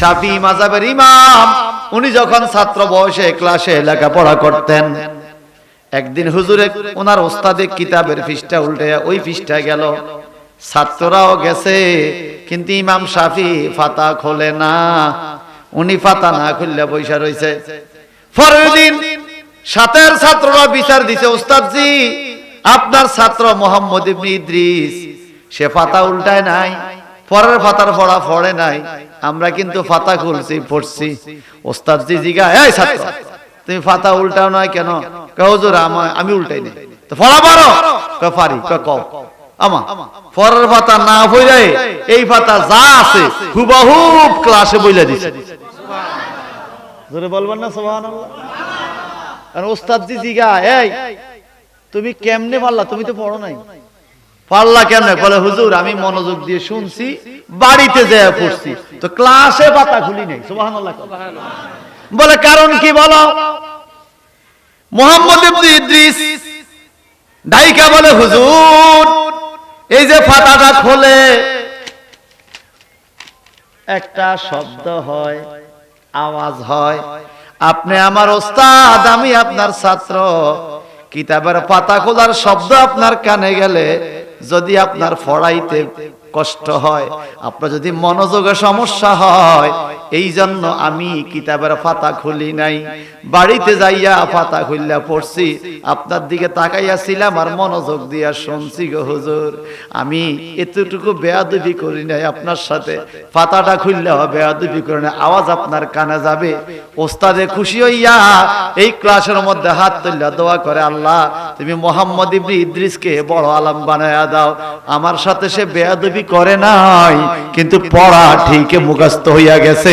শাফি মাজাবের ইমাম, উনি যখন ছাত্র বয়সে ক্লাসে লেখাপড়া করতেন, একদিন হুজুরে ওনার ওস্তাদে কিতাবের ফিসটা উল্টে ওই ফিসটা গেল। ছাত্ররাও গেছে, কিন্তু ইমাম শাফি ফাতা খোলে না। উনি ফাতা না খুললে পয়সা রয়েছে পরের দিন সাতের ছাত্ররা বিচার দিছে, ওস্তাদজি, আপনার ছাত্র মোহাম্মদ ইদ্রিস, সে ফাতা উল্টায় নাই। পরের ফাতার পড়া পড়ে নাই। আমরা কিন্তু ফাতা খুলছি, পড়ছি। ওস্তাদজি জিগা তুমি ফাতা উল্টাও নয় কেন? কহুজুর আমি উল্টাই নাই। তো ফলা পারো? পারি। কও। আমা না এই যা আছে ক্লাসে জোরে না ওস্তাদ জিগা তুমি কেমনে পারলা? তুমি তো পড়ো নাই। পারলা কেমনে? বলে, হুজুর, আমি মনোযোগ দিয়ে শুনছি, বাড়িতে যেয়ে পড়ছি। তো ক্লাসে পাতা খুলি নাই বলে, কারণ কি বলো? মোহাম্মদ ইদ্রিস ডাইকা বলে, হুজুর, এই যে খোলে, একটা শব্দ হয়, আওয়াজ হয়, আপনি আমার ওস্তাদ, আমি আপনার ছাত্র। কিতাবের পাতা খোলার শব্দ আপনার কানে গেলে যদি আপনার ফড়াইতে কষ্ট হয়, আপনার যদি মনোযোগে সমস্যা হয়, এই জন্য আমি কিতাবের পাতা খুলি নাই। বাড়িতে যাইয়া পাতা খুললা পড়ছি, আপনার দিকে তাকাইয়াছিলাম আর মনোযোগ দিয়া শুনছি গো হুজুর। আমি এতটুকু বেয়াদবি করি নাই আপনার সাথে। ফাতাটা খুললে বেয়াদবি করি নাই। আওয়াজ আপনার কানে যাবে। ওস্তাদে খুশি হইয়া এই ক্লাসের মধ্যে হাত তুললা দোয়া করে, আল্লাহ তুমি মোহাম্মদ ইবনে ইদ্রিসকে বড় আলম বানায়া দাও। আমার সাথে সে বেয়াদবি করে নাই, কিন্তু পড়া ঠিক মুখস্থ হইয়া গেছে।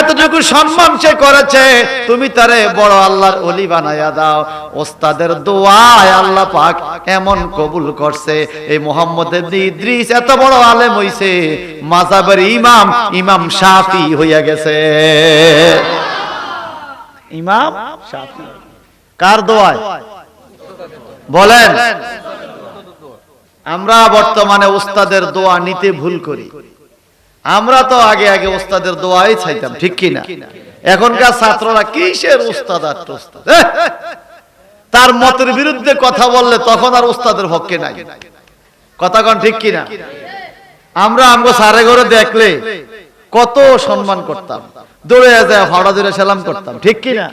এতটুকু সম্মান সে করেছে, তুমি তারে বড় আল্লাহর অলি বানায়া দাও। ওস্তাদের দোয়ায় আল্লাহ পাক এমন কবুল করছে। এই মোহাম্মদ ইবনে ইদ্রিস এত বড় আলেম হইছে, মাযহাবের ইমাম ইমাম শাফি হইয়া গেছে। ইমাম শাফি। কার দোয়ায়? বলেন, আমরা বর্তমানে উস্তাদের দোয়া নিতে ভুল করি। আমরা তো আগে আগে উস্তাদের দোয়াই চাইতাম, ঠিক কি না? এখনকার ছাত্ররা কিসের উস্তাদ আর তার মতের বিরুদ্ধে কথা বললে তখন আর উস্তাদের পক্ষে নাই। কথা কন ঠিক কি না? আমরা আমগো সারে ঘরে দেখলে কত সম্মান করতাম। দৌড়ে যায়, হড়া দৌড়ে সালাম করতাম, ঠিক কি না?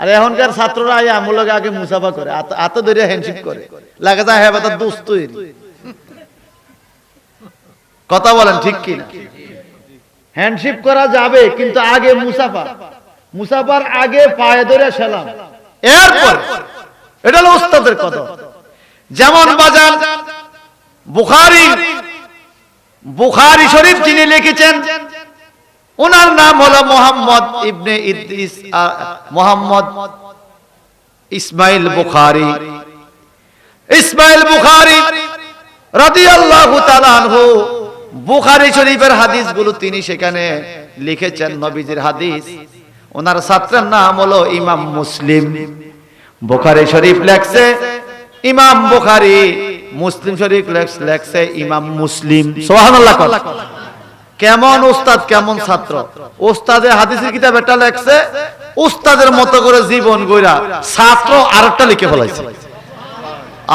আর এখনকার ছাত্ররা আই আমগুলোকে আগে মুসাফা করে এত দৌড়ে হ্যান্ডশিপ করে। লাগে যায় হ্যাঁ তার দোস্ত কথা বলেন ঠিক কি না হ্যান্ডশিপ করা যাবে, কিন্তু আগে মুসাফা। মুসাফার আগে পায়ে ধরে সেলাম। এরপর, এটা হলো উস্তাদের কথা। যেমন বাজার বুখারি বুখারি শরীফ যিনি লিখেছেন ওনার নাম হলো মোহাম্মদ ইবনে ইদ্রিস মোহাম্মদ ইসমাইল বুখারি। ইসমাইল বুখারি রাদিয়াল্লাহু তাআলা আনহু, বুখারী শরীফের হাদিসগুলো তিনি সেখানে লিখেছেন, নবীজির হাদিস। ওনার ছাত্রের নাম হলো ইমাম মুসলিম। বুখারী শরীফ লেখছে, ইমাম বুখারী, মুসলিম শরীফ লেখ- লেখছে ইমাম মুসলিম। সুবহানাল্লাহ। কেমন উস্তাদ কেমন ছাত্র? উস্তাদের হাদিসের কিতাব একটা লেখছে উস্তাদের মতো করে জীবন গইরা ছাত্র আরেকটা লিখে ফেলাইছে।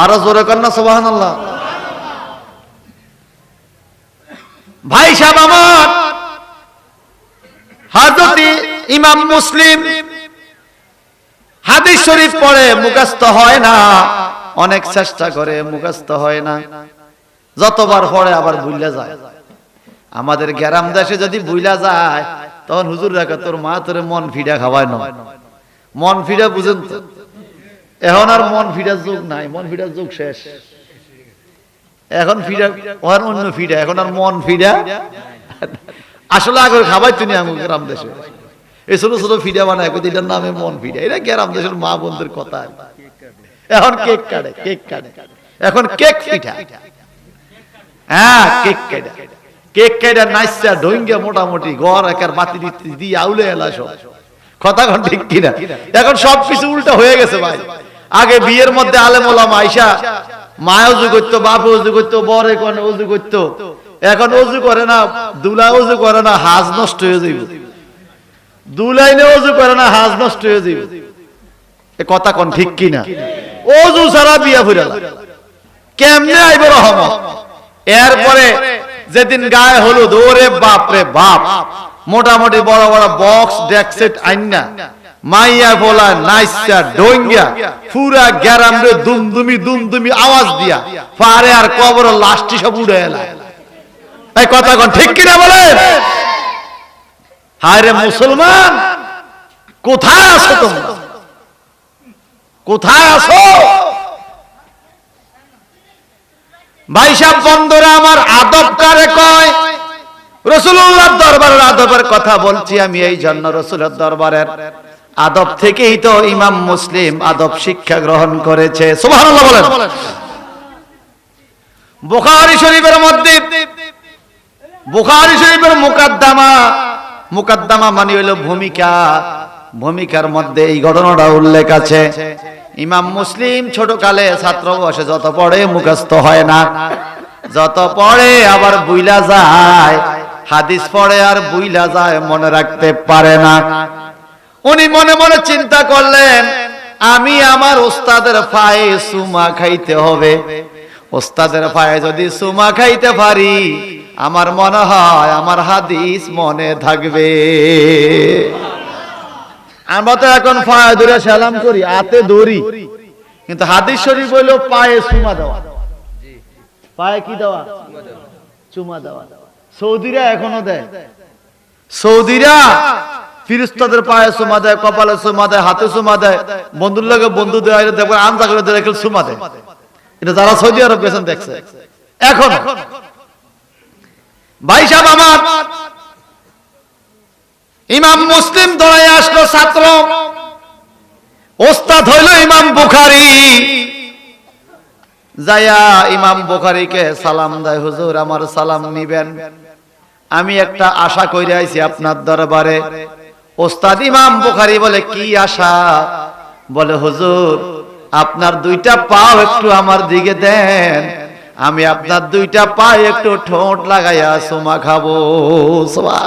আরও জোরে কর না, সুবহানাল্লাহ। ভাই সাহেব আমার, হাজরতি ইমাম মুসলিম, হাদিস শরীফ পড়ে মুখস্থ হয় না, অনেক চেষ্টা করে মুখস্থ হয় না, যতবার পড়ে আবার ভুলে যায়। আমাদের গ্রাম দেশে যদি ভুলা যায় তখন হুজুর রাখা তোর মা তোর মন ফিডা খাওয়ায় না। মন ফিডা বুঝেন তো? এখন আর মন ফিডার যুগ নাই মন ফিডার যুগ শেষ। এখন ফিডা ওখান অন্য ফিডা এখন আর মন ফিডা আসলে আগে খাবাই তুমি আমি গ্রাম দেশে। এই ছোট ছোট ফিডা বানায় এটার নামে মন ফিডা। এটা গ্রাম দেশের মা বোনদের কথা? এখন কেক কাটে কেক কাটে। এখন কেক পিঠা। হ্যাঁ কেক কাটে। কেক কাটা মোটামুটি ঘর একার বাতি দিয়ে আউলে এলা সব। কথা ঠিক কিনা? এখন হয়ে গেছে ভাই। আগে বিয়ের মধ্যে আলেম আইসা মা উজু করতো বাপ উজু করতো, বরে কোন উজু করতো। এখন উজু করে না, দুলা উজু করে না, হাজ নষ্ট হয়ে যাইব। দু লাইনে অজু করে না, হাজ নষ্ট হয়ে যাবে এ কথা কোন ঠিক কিনা? অজু ছাড়া বিয়া ফুরাল কেমনে আইব রহমত? এরপরে যেদিন গায়ে হলুদ, ওরে বাপ রে বাপ। মোটামুটি বড় বড় বক্স ডেকসেট আইনা মাইয়া বলা নাইসা ডোঙ্গা পুরা গ্যারাম রে দুমদুমি দুমদুমি আওয়াজ দিয়া পারে আর কবর লাস্টি সব উড়ে এলা। এই কথা কোন ঠিক কিনা বলেন হায় রে মুসলমান, কোথায় আছো তোমরা? কোথায় আছো? ভাই সাহেব বন্ধুরা, আমার আদব কারে কয়? রসুল্লাহ দরবারের আদবের কথা বলছি আমি, এই জন্য রসুলের দরবারের আদব থেকেই তো ইমাম মুসলিম আদব শিক্ষা গ্রহণ করেছে। বলেন। বুখারী শরীফের মধ্যে, বুখারী শরীফের মুকাদ্দামা মুকাদ্দামা মানে হলো ভূমিকা, ভূমিকার মধ্যে এই ঘটনাটা উল্লেখ আছে। ইমাম মুসলিম ছোট কালে ছাত্র বসে, যত পড়ে মুখস্থ হয় না। যত পড়ে আবার বুইলা যায়, হাদিস পড়ে আর বুইলা যায়, মনে রাখতে পারে না। উনি মনে মনে চিন্তা করলেন, আমি আমার ওস্তাদের পায়ে সুমা খাইতে হবে। ওস্তাদের পায়ে যদি সুমা খাইতে পারি, আমার মনে হয় আমার হাদিস মনে থাকবে। আমরা তো এখন পায়ে ধরে সালাম করি, হাতে দড়ি কিন্তু হাদিস শরীফ হইল পায়ে সুমা দেওয়া। পায়ে কি দেওয়া? চুমা দেওয়া। সৌদিরা এখনও দেয়। সৌদিরা ফিরিস্তাদের পায়ে সুমা দেয়, কপালে সুমা দেয়, হাতে সুমা দেয়। বন্ধুর লগে বন্ধু দেয় দেখবেন আনজা করে দেখে সুমা দেয়। এটা যারা সৌদি আরব গেছেন দেখছে। এখন। ভাই সাহেব, আমার ইমাম মুসলিম দড়াই আসলো ছাত্র। ওস্তাদ হইল ইমাম বুখারি। যায়া ইমাম বুখারীকে সালাম দেয়, হুজুর, আমার সালাম নিবেন। আমি একটা আশা কইরে আইছি আপনার দরবারে। ওস্তাদ ইমাম বুখারী বলে, কি আশা? বলে, হুজুর, আপনার দুইটা পাও একটু আমার দিকে দেন। আমি আপনার দুইটা পা একটু ঠোঁট লাগাইয়া সোমা খাব। সোমা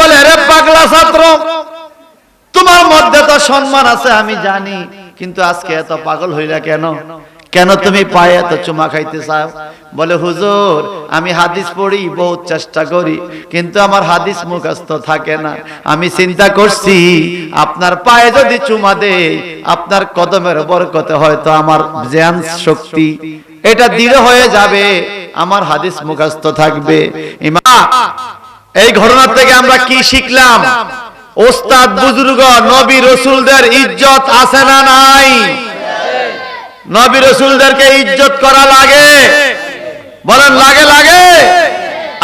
বলে পাগলা ছাত্র, তোমার মধ্যে তো সম্মান আছে, আমি জানি, কিন্তু আজকে এত পাগল হইলা কেন? কেন তুমি পায়ে এত চুমা খাইতে চাও? বলে হুজুর আমি হাদিস পড়ি বহুত চেষ্টা করি কিন্তু আমার হাদিস মুখস্থ থাকে না। আমি চিন্তা করছি আপনার পায়ে যদি চুমা দেই আপনার কদমের বরকতে হয়তো আমার জ্ঞান শক্তি। এটা দৃঢ় হয়ে যাবে আমার হাদিস মুখস্থ থাকবে। ইমা এই ঘটনা থেকে আমরা কি শিখলাম? ওস্তাদ বুজুর্গ নবী রসুলদের ইজ্জত আছে না নাই? নবী রসুলদেরকে ইজ্জত করা লাগে। বলেন, লাগে লাগে।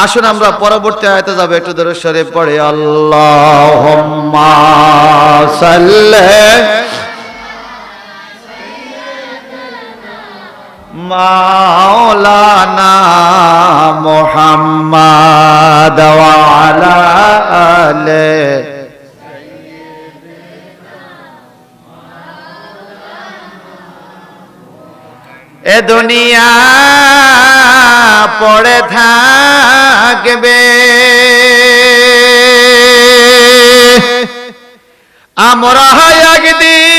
আসুন আমরা পরবর্তী আয়তে যাব, একটু ধরে সরে পড়ে। আল্লাহ মাওলানা মোহাম্মদ ওয়ালা আলে এ দুনিয়া পড়ে থাকবে। আমরা একদিন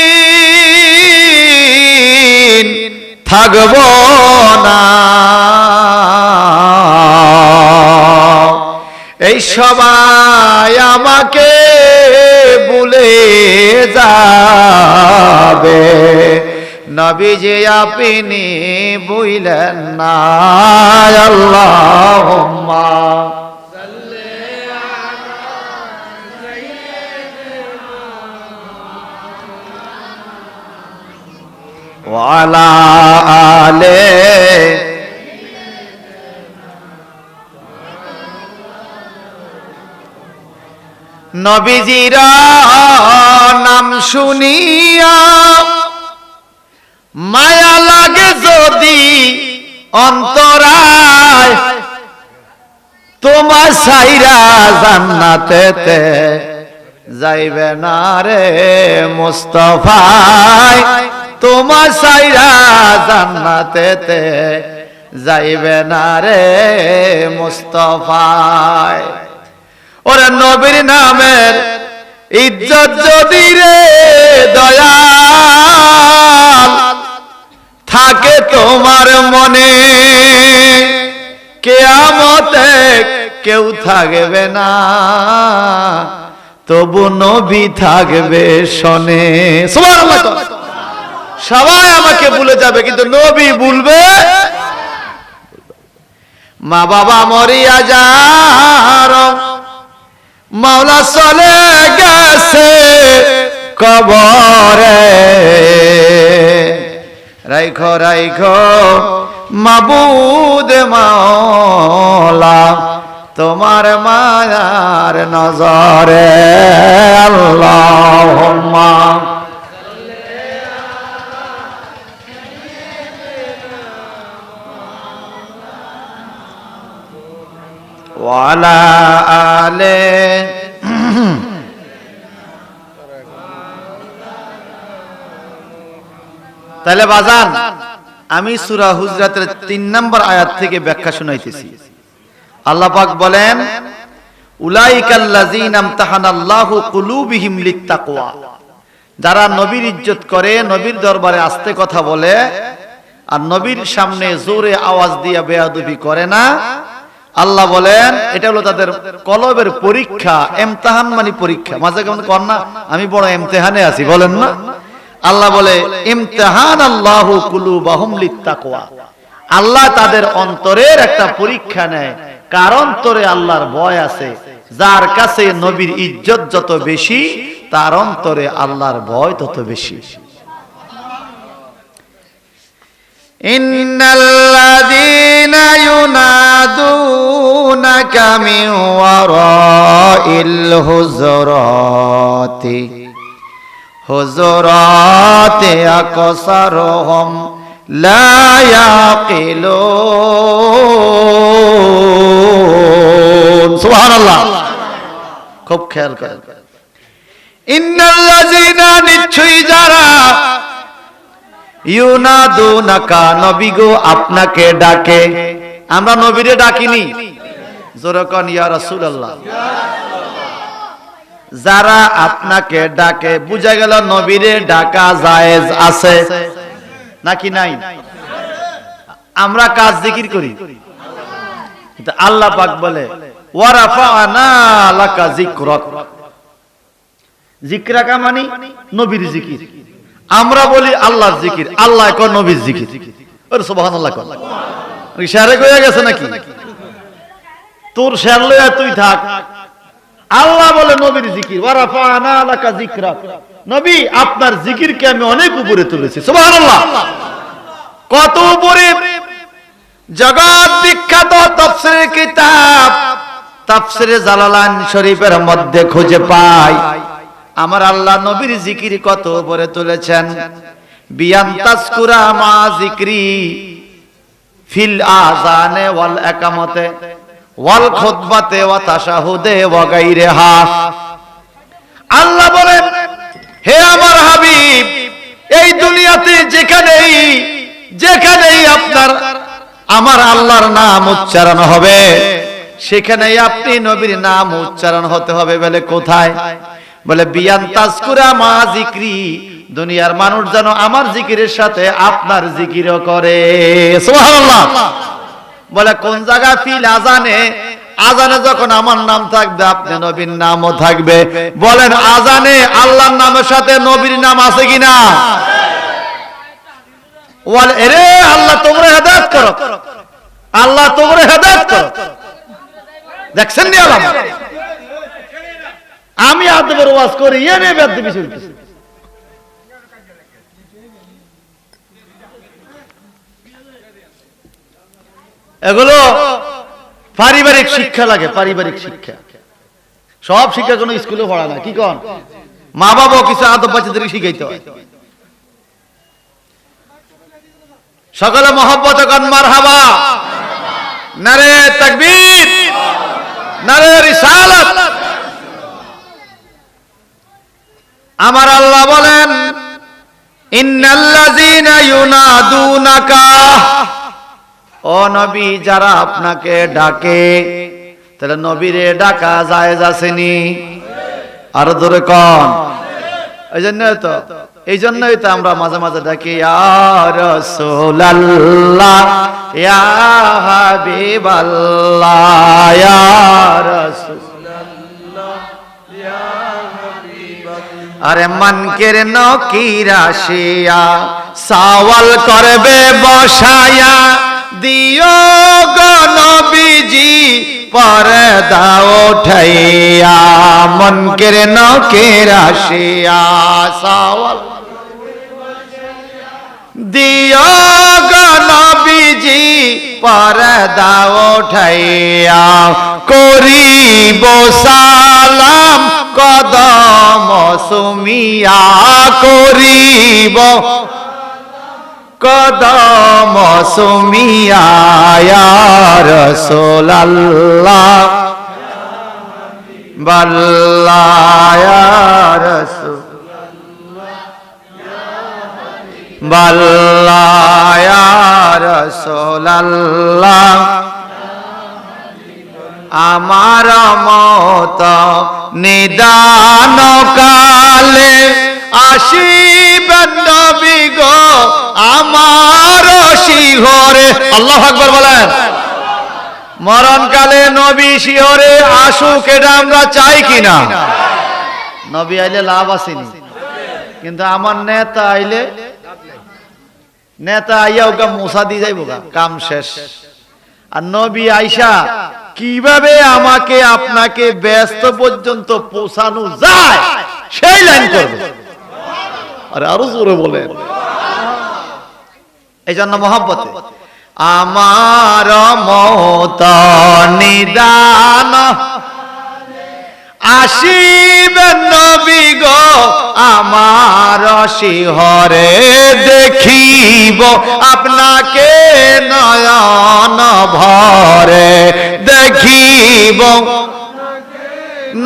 থাকব না। এই সবাই আমাকে ভুলে যাবে। নবীজি আপনি বুইলেন না আল্লাহ নবীজির নাম শুনিয়া মায়া লাগে যদি অন্তরায়। তোমার সাইরা জান্নাতেতে যাইবে না রে মুস্তফায় তোমার সাইরা জান্নাতেতে যাইবে না রে মুস্তফায় ওরে নবীর নামের ইজ্জত যদি রে দয়াল তোমার মনে কেয়ামতে কেউ থাকবে না। তবু নবী থাকবে শনে। সবাই আমাকে ভুলে যাবে, কিন্তু নবী ভুলবে। মা বাবা মরিয়া যার, মাওলা চলে গেছে কবরে। রাইখো রাইখো মাবুদ মাওলা তোমার মায়ার নজরে আল্লাহুম্মা। ওয়ালা আলে তাহলে বাজান, আমি সূরা হুজরাতের তিন নম্বর আয়াত থেকে ব্যাখ্যা শুনাইতেছি। আল্লাহ পাক বলেন যারা নবীর ইজ্জত করে, নবীর দরবারে আস্তে কথা বলে, আর নবীর সামনে জোরে আওয়াজ দিয়ে বেয়াদবি করে না, আল্লাহ বলেন, এটা হলো তাদের কলবের পরীক্ষা, এমতাহান মানে পরীক্ষা। মাঝে কেমন কর না, আমি বড় এমতেহানে আছি, বলেন না। আল্লাহ বলে ইমতেহান আল্লাহ কুলু বাহুম লিত্তাকওয়া আল্লাহ তাদের অন্তরের একটা পরীক্ষা নেয় কার অন্তরে আল্লাহর ভয় আছে যার কাছে নবীর ইজ্জত যত বেশি তার অন্তরে আল্লাহর ভয় তত বেশি إن الذين ينادونك من وراء الهزرات হুজুরাতে আকসারুহুম লা ইয়াকিলুন। সুবহানাল্লাহ। খুব খেয়াল করেন ইন্নাল্লাযিনা নিশ্চয়ই যারা নাকা নবী গো, আপনাকে ডাকে। আমরা নবীরে ডাকিনি। জোরকন ইয়া রাসূলুল্লাহ। যারা আপনাকে ডাকে, বুঝা গেল নবীরে ডাকা জায়েজ আছে। নাকি নাই? আমরা কাজ জিকির করি। আল্লাহ পাক বলে জিকির আমরা বলি জিকির, আল্লাহ নবীর জিকির। ওরে গেছে নাকি? তোর শেয়ার লইয়া তুই থাক। আল্লাহ বলে নবীর জিকির ওয়ারাফানা লাকা যিকরাক নবী, আপনার জিকিরকে আমি অনেক উপরে তুলেছি কত উপরে? জগৎ বিখ্যাত তাফসীরের কিতাব, তাফসীরে জালালান শরীফের মধ্যে খুঁজে পাই। আমার আল্লাহ নবীর জিকির কত উপরে তুলেছেন? বিয়ান তাসকুরা মা জিকরি ফিল আজানে ওয়াল একামতে। ওয়াল খুতবাতে ওয়া তাশাহুদে ওয়া গায়রিহা আল্লাহ বলেন, হে আমার হাবিব, এই দুনিয়াতে যেখানেই যেখানেই আপনার, আমার আল্লাহর নাম উচ্চারণ হবে, সেখানেই আপনি নবীর নাম উচ্চারণ হতে হবে বলে কোথায়? বলে, বিয়ান তাজকুরা মা জিক্রি, দুনিয়ার মানুষ যেন আমার জিকিরের সাথে আপনার জিকিরও করে। বলে, কোন জায়গা ফিল আজানে? আজানে যখন আমার নাম থাকবে, আপনি নবীর নামও থাকবে। বলেন, আজানে আল্লাহর নামের সাথে নবীর নাম আছে কিনা? এরে আল্লাহ হেদায়েত করো। আল্লাহ হেদায়েত করো। দেখছেন নি আল্লাহ? আমি আদবের ওয়াজ করি এনে বেদ বিষয় এগুলো পারিবারিক শিক্ষা লাগে, পারিবারিক শিক্ষা। সব শিক্ষা কোনো স্কুলে পড়া না, কি কন? মা বাবাও কিছু আদব বাচ্চাদের শিখাইতে হয়। সকলে মহব্বত কন মার হাবা নারে তাকবীর, নারে রিসালাত। আমার আল্লাহ বলেন, ইন্নাল্লাযীনা ইউনাদুনাকা ও নবী, যারা আপনাকে ডাকে, তাহলে নবীরে ডাকা যায় যাসেনি আর ধরে কন। এই জন্যই তো এই জন্যই তো আমরা মাঝে মাঝে ডাকি আরে মনকের নকিরাশিয়া সাওয়াল করবে বসায়া দিও গো নবীজি পর্দা উঠাইয়া, মনকের নকিরাশিয়া সাওয়াল। দিও গো নবীজি পর্দা উঠাইয়া, করিব সালাম, কদম সুমিয়া, করিব কদম সুমিয়া রসোল্লাহ বল্লাহ রসুল। রসোল্লাহ আমার মত নিদান কালে আসিবেন নবী গো। আমার শিহরে। আল্লাহ আকবর বলেন। মরণকালে নবী শিহরে আসুক, এটা আমরা চাই কিনা? নবী আইলে লাভ আসেনি। কিন্তু আমার নেতা আইলে, নেতা আইয়া ওকে মশা দিয়ে যাইব কাম শেষ। আর নবী আইসা, কীভাবে আমাকে, আপনাকে ব্যস্ত পর্যন্ত পৌঁছানো যায়, সেই লাইন করবে। আরে আরও জোরে বলেন। এই জন্য মহব্বতে। আমার মত নিদান আসিবেন নবী গো, আমার শিহরে দেখিব আপনাকে নয়ন ভরে দেখিব।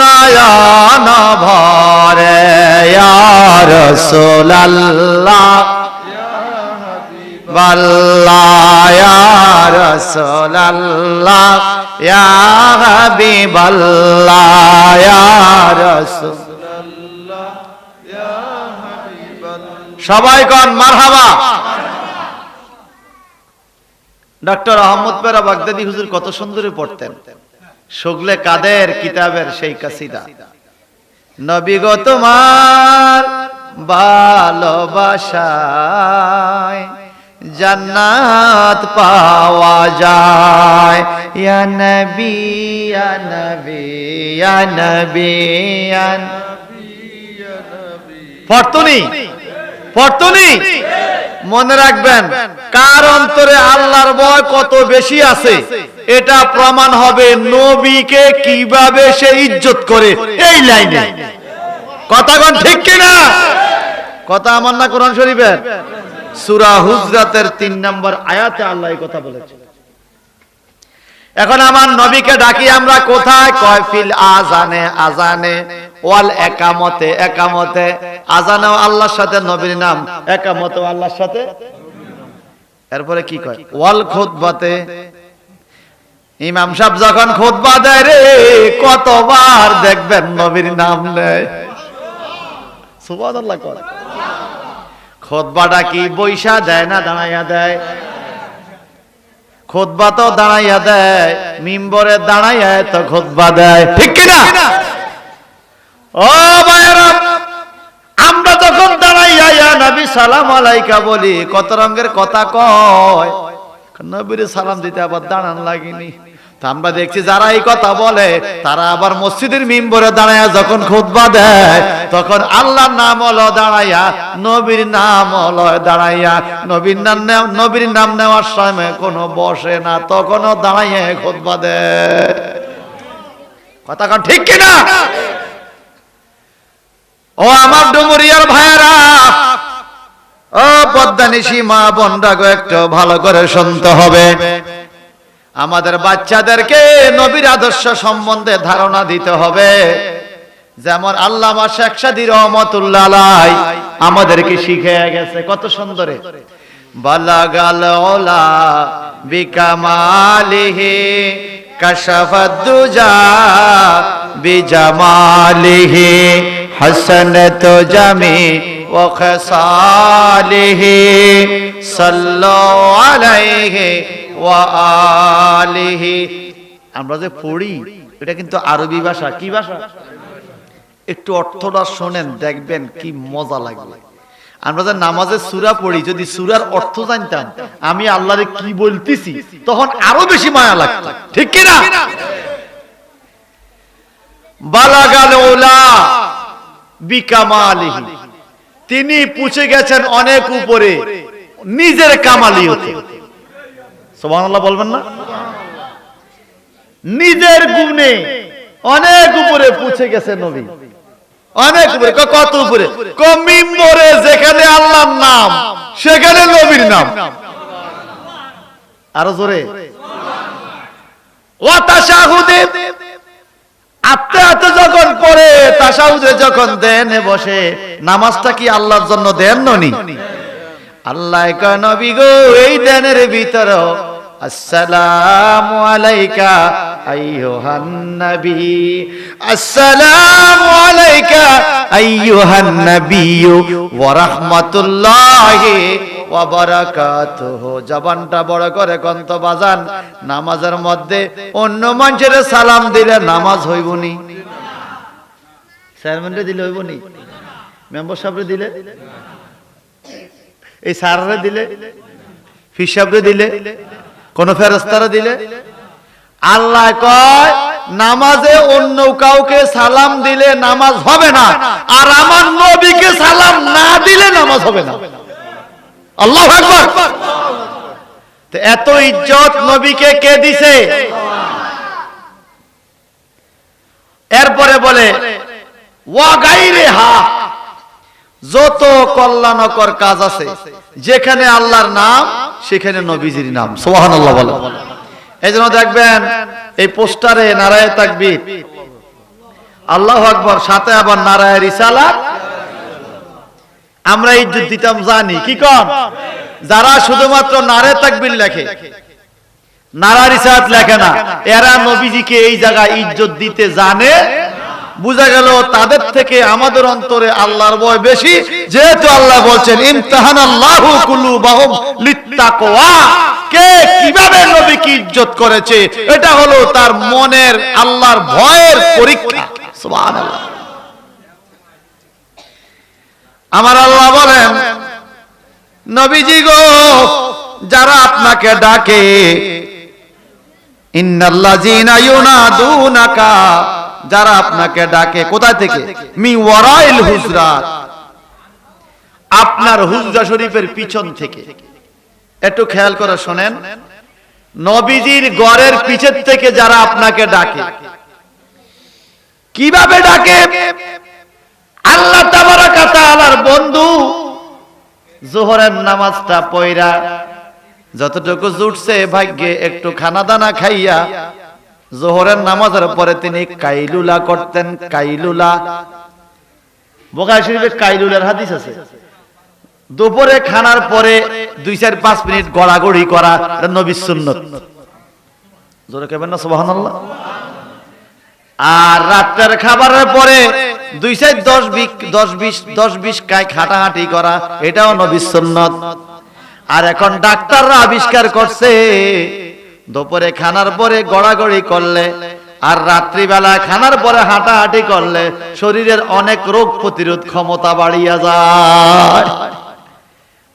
নয়ন ভরে আর রসোল্লাহ সবাই কন, মারহাবা। ডক্টর আহমদ পেরা বাগদাদি হুজুর কত সুন্দরে পড়তেন। শুগলে কাদের কিতাবের সেই কাসিদা। নবী গো তোমার ভালোবাসায় জান্নাত পাওয়া যায়। ইয়া মনে রাখবেন, কার অন্তরে আল্লাহর ভয় কত বেশি আছে, এটা প্রমাণ হবে নবীকে কীভাবে সে ইজ্জত করে। এই লাইনে। কথাগণ ঠিক কিনা? কথা আমার না কোরআন শরীফের? সূরা হুজরাতের তিন নম্বর আয়াতে আল্লাহ এই কথা বলেছে এখন আমার নবীকে ডাকি, আমরা কোথায়? কয়, ফিল আজানে আজানে ওয়াল একামতে একামতে। আজানে আল্লাহর সাথে, নবীর নাম একামতে আল্লাহর সাথে। এরপরে কি কয়? ওয়াল খুতবাতে। ইমাম সাহেব যখন খুতবা দেয় রে, কতবার দেখবেন নবীর নাম নেয়। সুবহানাল্লাহ কয়। খুতবাটা কি বৈশা দেয় না দাঁড়াইয়া দেয়? খোদবা তো দাঁড়াইয়া দেয়, মিম্বরে দাঁড়াইয়া তো খোদবা দেয়। ঠিক কিনা ও ভাইয়েরা, আমরা যখন দাঁড়াইয়া, ইয়া নবী সালাম আলাইকা বলি, কত রঙের কথা কয়? নবীর সালাম দিতে আবার দাঁড়ান লাগেনি। আমরা দেখছি যারা এই কথা বলে, তারা আবার মসজিদের মিম্বরে দাঁড়াইয়া যখন খুতবা দেয়, তখন আল্লাহর নাম হলো দাঁড়াইয়া, নবীর নাম হলো দাঁড়াইয়া। নবীর নাম নবীর নাম নেওয়ার সময় কোনো বসে না, তখনও দাঁড়াইয়া খুতবা দেয়। কথা ঠিক কিনা? ও আমার ডুমুরিয়ার ভাইয়েরা, ও পদ্মানিশি মা বোনরা গো, একটু ভালো করে শুনতে হবে। আমাদের বাচ্চাদেরকে নবীর আদর্শ সম্বন্ধে ধারণা দিতে হবে যেমন আল্লামা শেখ সাদি রহমতুল্লাহ আলাই আমাদেরকে শিখে গেছে কত সুন্দরে বালাগাল ওলা বিকামালিহি কাশাফাদ দুজা বিজামালিহি حسنت جميع وخصاله صلوا عليه আমরা যে পড়ি এটা কিন্তু আরবি ভাষা। কি ভাষা? একটু অর্থটা শোনেন দেখবেন কি মজা লাগবে। আমরা যে নামাজের সুরা পড়ি যদি সুরার অর্থ জানতাম আমি আল্লাহরে কি বলতেছি তখন আরও বেশি মায়া লাগত। ঠিক কিনা? বালাগাল ওলা বিকামালিহি। তিনি পুছে গেছেন অনেক উপরে। নিজের কামালি হতে। কামালিয়তে সুবহানাল্লাহ বলবেন না? নিজের গুণে অনেক উপরে পুছে গেছে নবী। অনেক উপরে কত উপরে? কমিম্বরে যেখানে আল্লাহর নাম, সেখানে নবীর নাম। আরও জোরে। যখন যখন দেন বসে, নামাজটা কি আল্লাহর জন্য দেন ননি? আল্লাহ নবী গো, এই দেনের ভিতর জবানটা বড় করে কন্ত বাজান, নামাজের মধ্যে অন্য মানুষের সালাম দিলে নামাজ হইবনি চেয়ারম্যানরে দিলে হইবনি মেম্বার সাহেবরে দিলে? এই স্যাররে দিলে, হিসাবরে দিলে, কোন ফেরস্তারা দিলে। আল্লাহ কয়, নামাজে অন্য কাউকে সালাম দিলে নামাজ হবে না, আর আমার নবীকে সালাম না দিলে নামাজ হবে না। আল্লাহ এত ইজ্জত নবীকে কে দিছে? এরপরে বলে, ওয়া গাইরে হা যত কল্যাণকর কাজ আছে যেখানে আল্লাহর নাম সেখানে নবীজির নাম। সোহান আল্লাহ বলে এই জন্য দেখবেন এই পোস্টারে নারায় তাকবীর। আল্লাহ আকবর সাথে আবার নারায় রিসালা আমরা ইজ্জত দিতাম জানি কি কম যারা শুধুমাত্র নারে তাকবীর লেখে নারা রিসাত লেখে না এরা নবীজিকে এই জায়গায় ইজ্জত দিতে জানে বুঝা গেল তাদের থেকে আমাদের অন্তরে আল্লাহর ভয় বেশি। যেহেতু আল্লাহ বলছেন ইমতাহান আল্লাহু কুলুবাহুম লিত্তাকওয়া কে কীভাবে নবীকে ইজ্জত করেছে, এটা হলো তার মনের আল্লাহর ভয়ের পরীক্ষা। আমার আল্লাহ বলেন, নবীজি গো, যারা আপনাকে ডাকে, ইন্নাল্লাযীনা ইউনাদুনাকা যারা আপনাকে ডাকে, কোথায় থেকে? মি ওয়ারাইল হুজরাত আপনার হুজরা শরীফের পিছন থেকে। একটু খেয়াল করে শোনেন। নবীজির গড়ের পিছের থেকে যারা আপনাকে ডাকে। কীভাবে ডাকে? আল্লাহ তাআলার বন্ধু। জোহরের নামাজটা পয়রা যতটুকু জুটছে ভাগ্যে একটু খানা দানা খাইয়া জোহরের নামাজের পরে তিনি কাইলুলা করতেন, কাইলুলা। বোকাই শরীফে কাইলুলার হাদিস আছে। দুপুরে খানার পরে দুই চার পাঁচ মিনিট গড়াগড়ি করা নবীর সুন্নত। জোরে কেবেন না, সুবহানাল্লাহ। আর রাত্রের খাবারের পরে দুই সাইড দশ দশ বিশ দশ বিশ কায় খাটাহাটি করা, এটাও নবী সুন্নত। আর এখন ডাক্তাররা আবিষ্কার করছে দুপুরে খানার পরে গড়াগড়ি করলে, আর রাত্রিবেলা খানার পরে হাঁটাহাঁটি করলে শরীরের অনেক রোগ প্রতিরোধ ক্ষমতা বাড়িয়া যায়।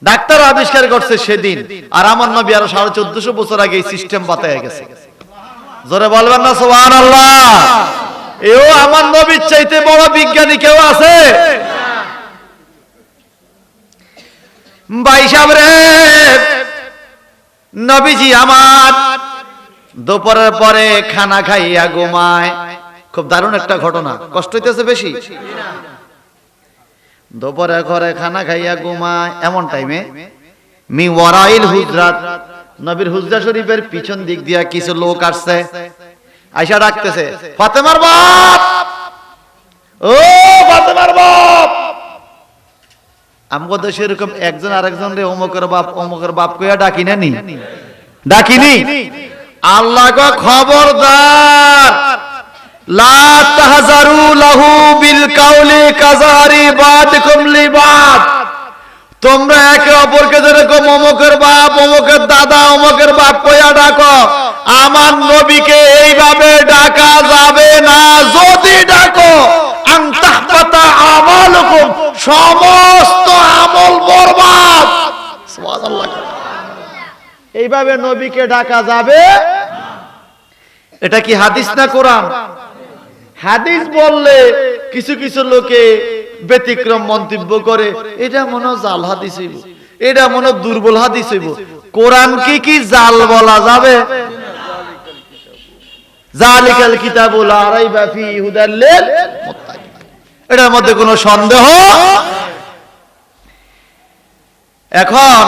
ডাক্তার আবিষ্কার করছে সেদিন, আর আমার নবী আরও সাড়ে চোদ্দশো বছর আগে এই সিস্টেম বাতায় গেছে। জোরে বলবেন না সোহান আল্লাহ এও আমার নবীর চাইতে বড় বিজ্ঞানী কেউ আছে? সাহেব রে, নবীজি আমার দুপুরের পরে খানা খাইয়া ঘুমায়। খুব দারুণ একটা ঘটনা। কষ্ট হইতেছে বেশি? দুপুরে ঘরে খানা খাইয়া ঘুমায়। এমন টাইমে মি ওয়ারাইল হুজরাত, নবীর হুজরা শরীফের পিছন দিক দিয়া কিছু লোক আসছে। আইসা ডাকতেছে, ফাতেমার বাপ! ও ফাতেমার বাপ! আমগো দেশে এরকম একজন আরেকজন রে অমুকের বাপ অমুকের বাপ কইয়া ডাকি না নি? ডাকিনি আল্লাহ খবরদার। লা লাহু কাউলি তোমরা একে অপরকে যেরকম বাপ দাদা ডাকো, আমার নবীকে এইভাবে ডাকা যাবে না, যদি ডাকো আমালকুম, সমস্ত আমল বরবাদ। এইভাবে নবীকে ডাকা যাবে? এটা কি হাদিস না কোরআন? হাদিস বললে কিছু কিছু লোকে ব্যতিক্রম মন্তব্য করে, এটা মনে জাল হাদিস হইব। এটা মনে দুর্বল হাদিস হইব। কোরআন কি কি জাল বলা যাবে? জালিকাল কিতাবুল আরাইবা ফি হুদাল লিল মুত্তাকিন। এটার মধ্যে কোনো সন্দেহ? এখন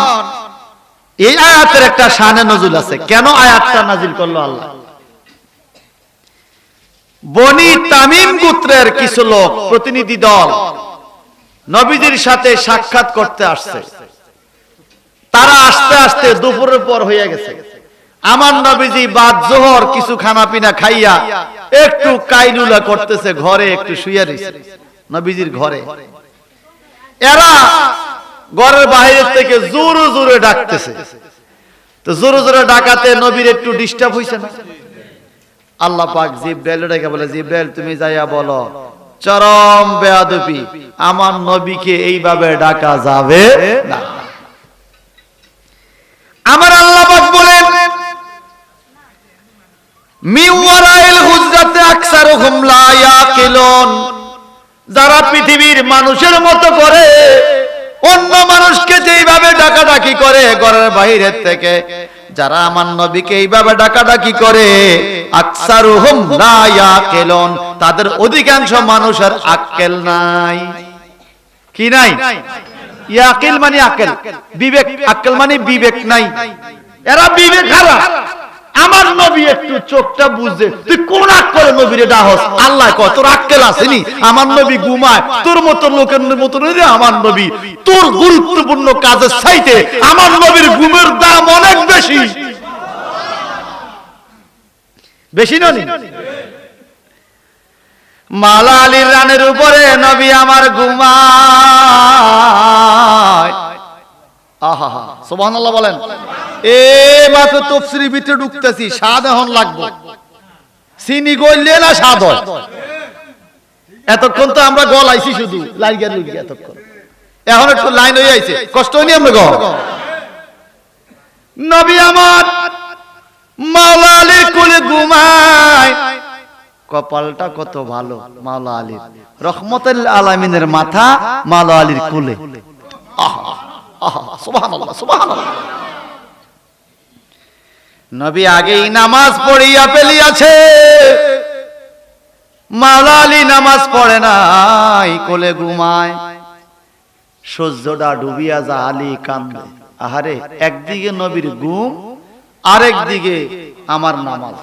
এই আয়াতের একটা শানে নজুল আছে। কেন আয়াতটা নাজিল করল আল্লাহ? বনি তামিম গোত্রের কিছু লোক, প্রতিনিধি দল, নবীজির সাথে সাক্ষাৎ করতে আসছে। তারা আস্তে আস্তে দুপুরের পর হয়ে গেছে। আমার নবীজি বাদ জোহর কিছু খানা পিনা খাইয়া একটু কাইলুলা করতেছে, ঘরে একটু শুয়ে রয়েছে নবীজির ঘরে। এরা ঘরের বাইরে থেকে জোরে জোরে ডাকতেছে। তো জোরে জোরে ডাকাতে নবীর একটু ডিস্টার্ব হইছে না? আল্লাহ পাক জিব্রাইল ডেকে বলে, জিব্রাইল, তুমি যাইয়া বলো, চরম বেয়াদবি, আমার নবীকে এইভাবে ডাকা যাবে না। আমার আল্লাহ পাক বলেন, মিওয়ারাইল হুজরাতে আকসারুহুম লা ইয়াকিলুন। যারা পৃথিবীর মানুষের মতো করে অন্য মানুষকে যেইভাবে ডাকাডাকি করে ঘরের বাইরের থেকে, যারা আমার নবীকে এইভাবে ডাকাডাকি করে, আকসারুহুম লা ইয়াকিলুন, তাদের অধিকাংশ মানুষের আক্কেল নাই। কি নাই? ইয়াকিল মানে আকেল বিবেক, আক্কেল মানে বিবেক নাই। এরা বিবেক হারা আমার নবী একটু চোখটা বুঝে। তুই কোন আক করে নবীরে ডাহস? আল্লাহ কয়, তোর আক্কেল আসেনি? আমার নবী ঘুমায়, তোর মতো লোকের মতো রে আমার নবী। তোর গুরুত্বপূর্ণ কাজের চাইতে আমার নবীর ঘুমের দাম অনেক বেশি। বেশি ননি মালা আলীর রানের উপরে নবী আমার ঘুমায়। আহা, সুবহানাল্লাহ বলেন। এতক্ষণ তো আমরা শুধু গেল এতক্ষণ। এখন একটু লাইন হয়ে কষ্ট হয়নি আমরা গো? নবী আমার কোলে ঘুমায়। কপালটা কত ভালো, মাওলা আলীর। রহমতুল আলামিনের মাথা মাওলা আলীর কোলে। আহা নবী আগেই নামাজ পড়িয়া পেলিয়াছে মাওলা আলী নামাজ পড়ে নাই, কোলে ঘুমায়। সূর্যটা ডুবিয়া যা আলী কান্দে। আহারে, একদিকে নবীর ঘুম, আরেক দিকে আমার নামাজ।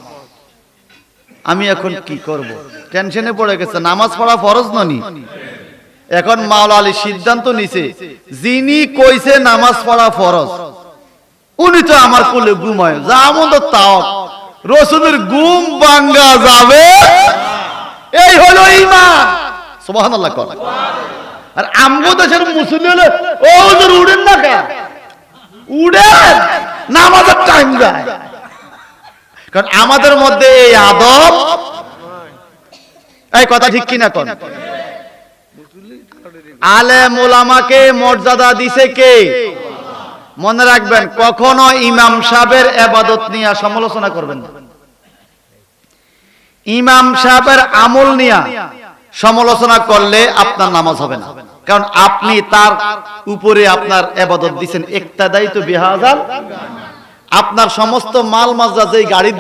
আমি এখন কি করব? টেনশনে পড়ে গেছে, নামাজ পড়া ফরজ ননি? এখন মাওলা আলী সিদ্ধান্ত নিছে, যিনি কইছে নামাজ পড়া ফরজ। উনি তো আমার কোলে ঘুমায়, যা মতো তাও। রসুলের ঘুম ভাঙ্গা যাবে। এই হলো ইমান কর। আর আমগো দেশের মুসলিম হলে, ও উড়েন না কেন? উড়েন, নামাজের টাইম যায়। কারণ আমাদের মধ্যে এই আদব, এই কথা ঠিক কিনা কোন? আলে মোলামাকে মর্যাদা দিছে কে? মনে রাখবেন, কখনো ইমাম সাহেবের আবাদত নিয়ে সমালোচনা করবেন না। ইমাম সাহেবের আমল নিয়ে সমালোচনা করলে আপনার নামাজ হবে না। কারণ আপনি তার উপরে আপনার আবাদত দিচ্ছেন একটা দায়িত্ব বিহাজার আপনার সমস্ত মাল মাজরা যে গাড়ির